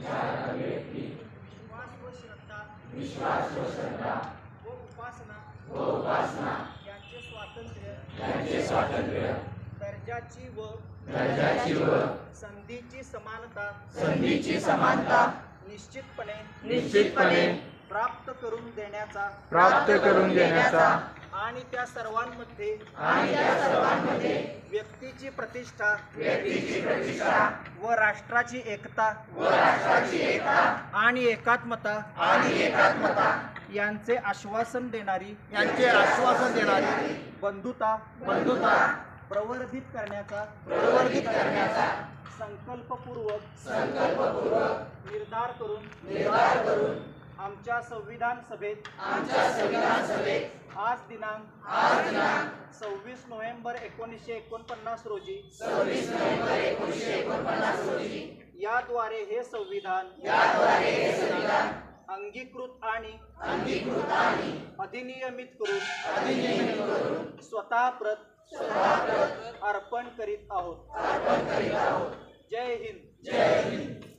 विश्वास व श्रद्धा. विश्वास व श्रद्धा व उपासना. व उपासना यांचे स्वातंत्र्य. यांचे स्वातंत्र्य दर्जाची व दर्जाची व संधीची समानता संधीची समानता. निश्चितपणे निश्चितपणे प्राप्त करून देण्याचा. प्राप्त करून देण्याचा. आणि त्या सर्वांमध्ये आणि त्या सर्वांमध्ये व्यक्तीची प्रतिष्ठा व्यक्तीची प्रतिष्ठा व राष्ट्राची एकता व राष्ट्राची एकता आणि एकात्मता आणि एकात्मता यांचे आश्वासन देणारी यांचे आश्वासन देणारी बंधुता बंधुता प्रवर्धित करण्याचा प्रवर्धित करण्याचा संकल्पपूर्वक संकल्पपूर्वक निर्धार करून निर्धार करून आमच्या संविधान सभेत. आमच्या संविधान सभेत. आज दिनांक आज दिनांक सव्वीस नोव्हेंबर एकोणीसशे एकोणपन्नास रोजी. सव्वीस नोव्हेंबर एकोणीसशे एकोणपन्नास रोजी. याद्वारे हे संविधान याद्वारे हे संविधान अंगीकृत आणि अंगीकृत आणि अधिनियमित करून अधिनियमित करून स्वतः प्रत स्वतः अर्पण करीत आहोत. अर्पण करीत आहोत. जय हिंद. जय हिंद.